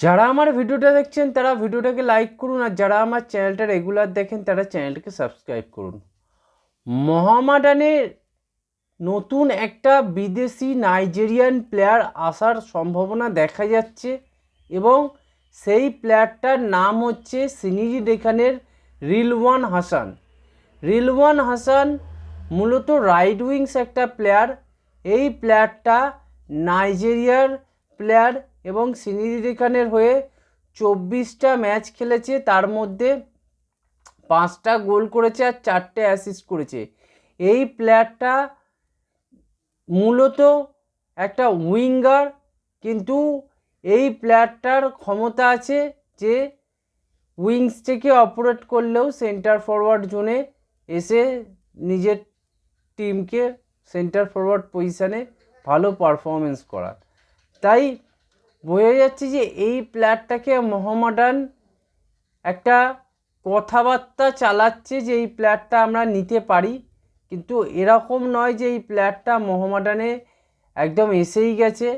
যারা আমার ভিডিওটা দেখছেন, তারা ভিডিওটাকে লাইক করুন আর যারা আমার চ্যানেলটা রেগুলার দেখেন, তারা চ্যানেলটাকে সাবস্ক্রাইব করুন। মহামাডানের নতুন একটা বিদেশি নাইজেরিয়ান প্লেয়ার আসার সম্ভাবনা দেখা যাচ্ছে এবং সেই প্লেয়ারটার নাম হচ্ছে সিনিরি ডেখানের রিলওয়ান হাসান। রিলওয়ান হাসান মূলত রাইট উইংস একটা প্লেয়ার এই প্লেয়ারটা নাইজেরিয়ার প্লেয়ার এবং সিনিরি ডেখানের হয়ে চব্বিশটা ম্যাচ খেলেছে, তার মধ্যে পাঁচটা গোল করেছে আর চারটে অ্যাসিস্ট করেছে। এই প্লেয়ারটা মূলত একটা উইঙ্গার, কিন্তু এই প্লেয়ারটার ক্ষমতা আছে যে উইংস থেকে অপারেট করলেও সেন্টার ফরওয়ার্ড জোনে এসে নিজের টিমকে সেন্টার ফরওয়ার্ড পজিশানে ভালো পারফরমেন্স করার। তাই বোঝা যাচ্ছে যে এই প্লেয়ারটাকে মোহামডান একটা কথাবার্তা চালাচ্ছে যে এই প্লেয়ারটা আমরা নিতে পারি। কিন্তু এরকম নয় যে এই প্লেয়ারটা মোহামডানে একদম এসেই গেছে।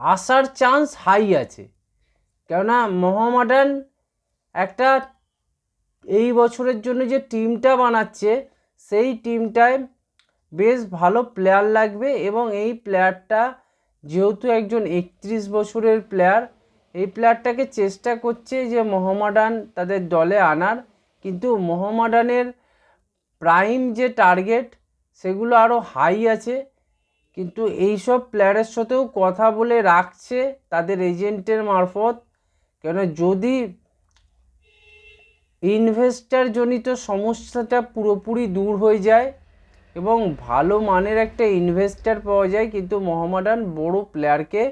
আসার চান্স হাই আছে। কেননা মোহামডান একটা এই বছরের জন্য যে টিমটা বানাচ্ছে, সেই টিমটায় বেশ ভালো প্লেয়ার লাগবে এবং এই প্লেয়ারটা যেহেতু একজন একত্রিশ বছরের প্লেয়ার এই প্লেয়ারটাকে চেষ্টা করছে যে মোহামডান তাদের দলে আনার। কিন্তু মোহামডানের প্রাইম যে টার্গেট সেগুলো আরও হাই আছে। কিন্তু এইসব প্লেয়ারের সাথেও কথা বলে রাখছে তাদের এজেন্টের মারফত। কেন যদি ইনভেস্টার জনিত সমস্যাটা পুরোপুরি দূর হয়ে যায় এবং ভালো মানের একটা ইনভেস্টার পাওয়া যায়, কিন্তু মোহামডান বড় প্লেয়ারকে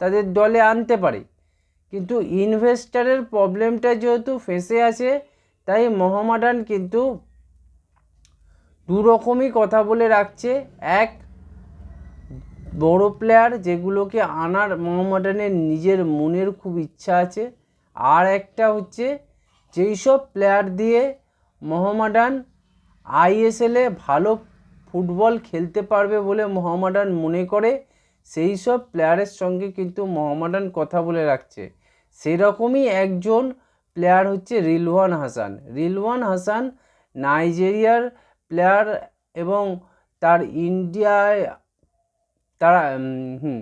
তাদের দলে আনতে পারে। কিন্তু ইনভেস্টারের প্রবলেমটা যেহেতু ফেসে আছে, তাই মোহামডান কিন্তু দু রকমই কথা বলে রাখছে। এক, বড় প্লেয়ার যেগুলোকে আনার মোহামডানের নিজের মনের খুব ইচ্ছা আছে। আর একটা হচ্ছে যেই সব প্লেয়ার দিয়ে মোহামডান আইএসএলে ভালো ফুটবল খেলতে পারবে বলে মোহামডান মনে করে, সেই সব প্লেয়ারের সঙ্গে কিন্তু মোহামডান কথা বলে রাখছে। সেরকমই একজন প্লেয়ার হচ্ছে রিলওয়ান হাসান। রিলওয়ান হাসান নাইজেরিয়ার প্লেয়ার এবং তার ইন্ডিয়ায় তারা হুম,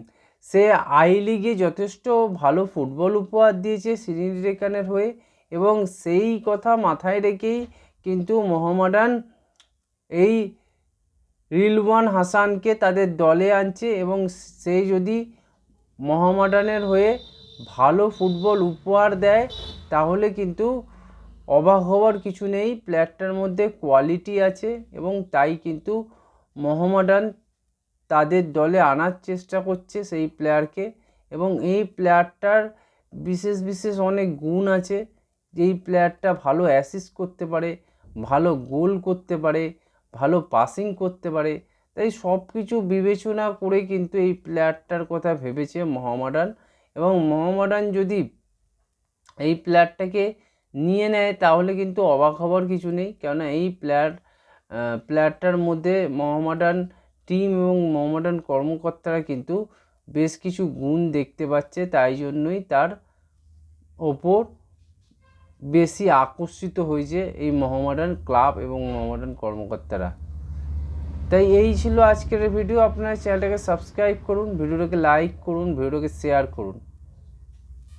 সে আই লিগে যথেষ্ট ভালো ফুটবল উপহার দিয়েছে রেখানের হয়ে এবং সেই কথা মাথায় রেখেই কিন্তু মোহামডান এই রিলওয়ান হাসানকে তাদের দলে আনছে এবং সে যদি মোহামডানের হয়ে ভালো ফুটবল উপহার দেয়, তাহলে কিন্তু অবাক হওয়ার কিছু নেই। প্লেয়ারটার মধ্যে কোয়ালিটি আছে এবং তাই কিন্তু মোহামডান তাদের দলে আনার চেষ্টা করছে সেই প্লেয়ারকে এবং এই প্লেয়ারটার বিশেষ বিশেষ অনেক গুণ আছে। যেই প্লেয়ারটা ভালো অ্যাসিস্ট করতে পারে, ভালো গোল করতে পারে ভালো পাসিং করতে পারে। তাই সব কিছু বিবেচনা করে কিন্তু এই প্লেয়ারটার কথা ভেবেছে মোহামডান এবং মোহামডান যদি এই প্লেয়ারটাকে নিয়ে নেয়, তাহলে কিন্তু অবাক হওয়ার কিছু নেই। কেননা এই প্লেয়ার প্লেয়ারটার মধ্যে মোহামডান টিম এবং মোহামডান কর্মকর্তারা কিন্তু বেশ কিছু গুণ দেখতে পাচ্ছে। তাই জন্যই তার ওপর বেশি আকর্ষিত হয়েছে এই মহামডার্ন ক্লাব এবং মহামডার্ন কর্মকর্তারা। তাই এই ছিল আজকের ভিডিও। আপনার চ্যানেলটাকে সাবস্ক্রাইব করুন, ভিডিওটাকে লাইক করুন, ভিডিওটাকে শেয়ার করুন।